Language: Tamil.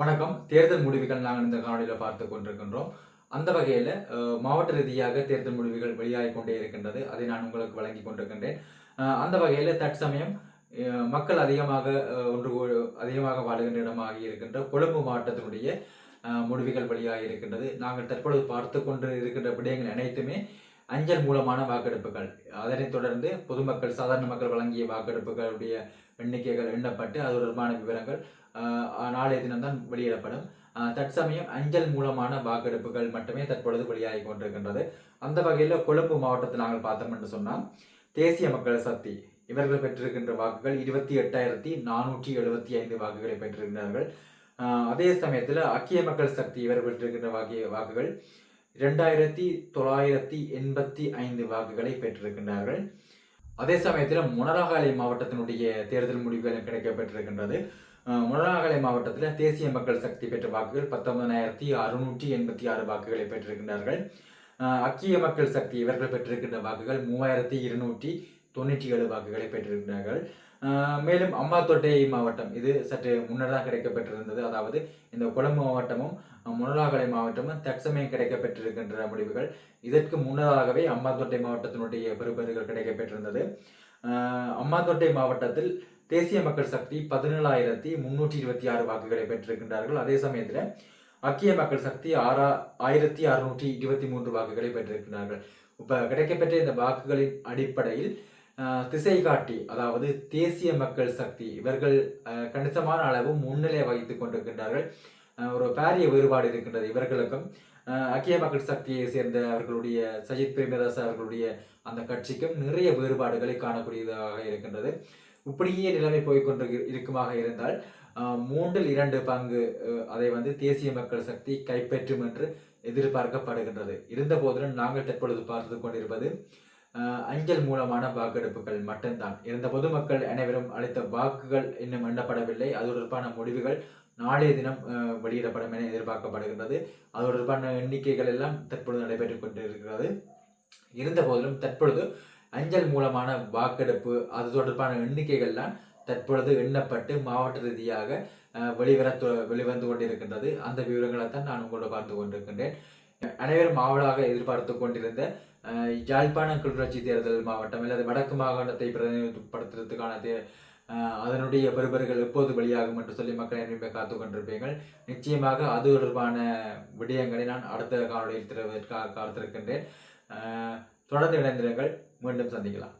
வணக்கம். தேர்தல் முடிவுகள் நாங்கள் இந்த காணொலியில் பார்த்து கொண்டிருக்கின்றோம். அந்த வகையில் மாவட்ட ரீதியாக தேர்தல் முடிவுகள் வெளியாகி கொண்டே இருக்கின்றது. அதை நான் உங்களுக்கு வழங்கி கொண்டிருக்கின்றேன். அந்த வகையில் தற்சமயம் மக்கள் அதிகமாக ஒன்று அதிகமாக வாழுகின்ற இடமாகி இருக்கின்ற கொழும்பு மாவட்டத்தினுடைய முடிவுகள் வெளியாகி இருக்கின்றது. நாங்கள் தற்பொழுது பார்த்து கொண்டு இருக்கின்ற விடயங்கள் அனைத்துமே அஞ்சல் மூலமான வாக்கெடுப்புகள். அதனைத் தொடர்ந்து பொதுமக்கள் சாதாரண மக்கள் வழங்கிய வாக்கெடுப்புகளுடைய எண்ணிக்கைகள் எண்ணப்பட்டு அது தொடர்பான விவரங்கள் நாளைய தினம்தான் வெளியிடப்படும். தற்சமயம் அஞ்சல் மூலமான வாக்கெடுப்புகள் மட்டுமே தற்பொழுது வெளியாகி கொண்டிருக்கின்றது. அந்த வகையில் கொழும்பு மாவட்டத்தில் நாங்கள் பார்த்தோம் என்று சொன்னால் தேசிய மக்கள் சக்தி இவர்கள் பெற்றிருக்கின்ற வாக்குகள் இருபத்தி எட்டாயிரத்தி நானூற்றி எழுபத்தி ஐந்து வாக்குகளை பெற்றிருக்கிறார்கள். அதே சமயத்தில் ஐக்கிய மக்கள் சக்தி இவர் பெற்றிருக்கின்ற வாக்கிய வாக்குகள் இரண்டாயிரத்தி தொள்ளாயிரத்தி எண்பத்தி ஐந்து வாக்குகளை பெற்றிருக்கின்றார்கள். அதே சமயத்தில் மொனராகாலை மாவட்டத்தினுடைய தேர்தல் முடிவுகள் கிடைக்கப்பெற்றிருக்கின்றது. அஹ் மொனராகலை மாவட்டத்தில் தேசிய மக்கள் சக்தி பெற்ற வாக்குகள் பத்தொன்பதாயிரத்தி அறுநூற்றி எண்பத்தி ஆறு வாக்குகளை பெற்றிருக்கின்றார்கள். அக்கிய மக்கள் சக்தி இவர்கள் பெற்றிருக்கின்ற வாக்குகள் மூவாயிரத்தி இருநூற்றி தொண்ணூற்றி ஏழு வாக்குகளை பெற்றிருக்கிறார்கள் மேலும் அம்பாத்தோட்டை மாவட்டம் இது சற்று முன்னதாக கிடைக்கப்பெற்றிருந்தது அதாவது இந்த கொழும்பு மாவட்டமும் முனலாகலை மாவட்டமும் தற்சமயம் கிடைக்கப்பெற்றிருக்கின்ற முடிவுகள். இதற்கு முன்னதாகவே அம்பாத்தோட்டை மாவட்டத்தினுடைய பெறுபேறுகள் கிடைக்கப்பெற்றிருந்தது அம்மாந்தோட்டை மாவட்டத்தில் தேசிய மக்கள் சக்தி பதினேழாயிரத்தி முன்னூற்றி இருபத்தி ஆறு வாக்குகளை பெற்றிருக்கின்றார்கள். அதே சமயத்தில் அக்கிய மக்கள் சக்தி ஆறா ஆயிரத்தி அறுநூற்றி இருபத்தி மூன்று வாக்குகளை பெற்றிருக்கிறார்கள் இப்போ கிடைக்கப்பெற்ற இந்த வாக்குகளின் அடிப்படையில் திசை காட்டி அதாவது தேசிய மக்கள் சக்தி இவர்கள் கணிசமான அளவு முன்னிலை வகித்து கொண்டிருக்கின்றார்கள். ஒரு பாரிய வேறுபாடு இருக்கின்றது இவர்களுக்கும். அக்கிய மக்கள் சக்தியை சேர்ந்த அவர்களுடைய சஜித் பிரேமதாஸ் அவர்களுடைய அந்த கட்சிக்கும் நிறைய வேறுபாடுகளை காணக்கூடியதாக இருக்கின்றது. இப்படியே நிலைமை போய்கொண்டு இருக்குமாக இருந்தால் மூன்றில் இரண்டு பங்கு அதை வந்து தேசிய மக்கள் சக்தி கைப்பற்றும் என்று எதிர்பார்க்கப்படுகின்றது. இருந்த போதிலும் நாங்கள் தற்பொழுது பார்த்து கொண்டிருப்பது அஞ்சல் மூலமான வாக்கெடுப்புகள் மட்டும்தான். இருந்த பொதுமக்கள் அனைவரும் அளித்த வாக்குகள் இன்னும் எண்ணப்படவில்லை. அது தொடர்பான முடிவுகள் நாளைய தினம் வெளியிடப்படும் என எதிர்பார்க்கப்படுகின்றது. அது தொடர்பான எண்ணிக்கைகள் எல்லாம் தற்பொழுது நடைபெற்றுக் கொண்டிருக்கிறது. இருந்த போதிலும் தற்பொழுது அஞ்சல் மூலமான வாக்கெடுப்பு அது தொடர்பான எண்ணிக்கைகள்லாம் தற்பொழுது எண்ணப்பட்டு மாவட்ட ரீதியாக வெளிவர தொ- வெளிவந்து கொண்டிருக்கின்றது. அந்த விவரங்களை தான் நான் உங்களோட பார்த்து கொண்டிருக்கின்றேன். அனைவரும் ஆவலாக எதிர்பார்த்து கொண்டிருந்த யாழ்ப்பாண யாழ்ப்பாணம் கிளர்ச்சி தேர்தல் மாவட்டம் அல்லது வடக்கு மாகாணத்தை பிரதிநிதித்துவப்படுத்துறதுக்கான தே- அதனுடைய பெறுபர்கள் எப்போது வெளியாகும் என்று சொல்லி மக்கள் அனைவருமே காத்து கொண்டிருப்பீர்கள் நிச்சயமாக அது தொடர்பான விடயங்களை நான் அடுத்த காலையில் தருவதற்காக காத்திருக்கின்றேன். தொடர்ந்து இணைந்திருங்கள். மீண்டும் சந்திக்கலாம்.